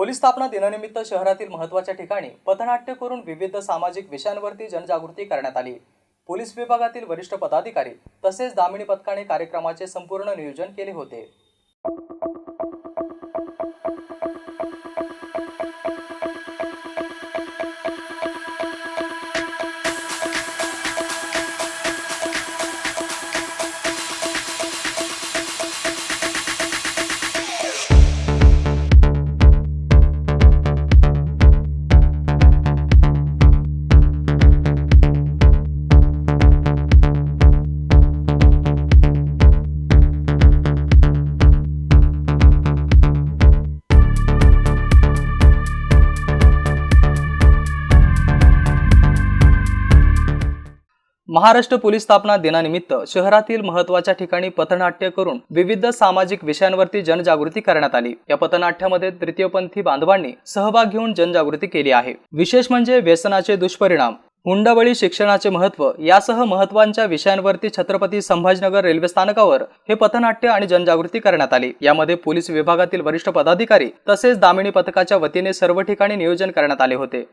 Police स्थापना दिनानिमित्त शहरातील महत्त्वाच्या ठिकाणी पथनाट्य करून विविध सामाजिक विषयांवरती जनजागृती करण्यात आली. पोलीस विभागातील वरिष्ठ पदाधिकारी तसेच दामिनी पथकाने कार्यक्रमाचे संपूर्ण नियोजन केले होते. महाराष्ट्र पोलीस स्थापना दिनानिमित्त शहरातील महत्त्वाच्या ठिकाणी पथनाट्य करून विविध सामाजिक विषयांवरती जनजागृती करण्यात आली. या पथनाट्यामध्ये तृतीयपंथी बांधवांनी सहभाग घेऊन जनजागृती केली आहे. विशेष म्हणजे व्यसनाचे दुष्परिणाम हुंडाबळी शिक्षणाचे महत्त्व यासह महत्त्वाच्या विषयांवरती छत्रपती संभाजीनगर रेल्वे स्थानकावर हे पथनाट्य आणि जनजागृती करण्यात आली. यामध्ये पोलीस विभागातील वरिष्ठ पदाधिकारी तसेच दामिनी पथकाच्या वतीने सर्व ठिकाणी नियोजन करण्यात आले होते.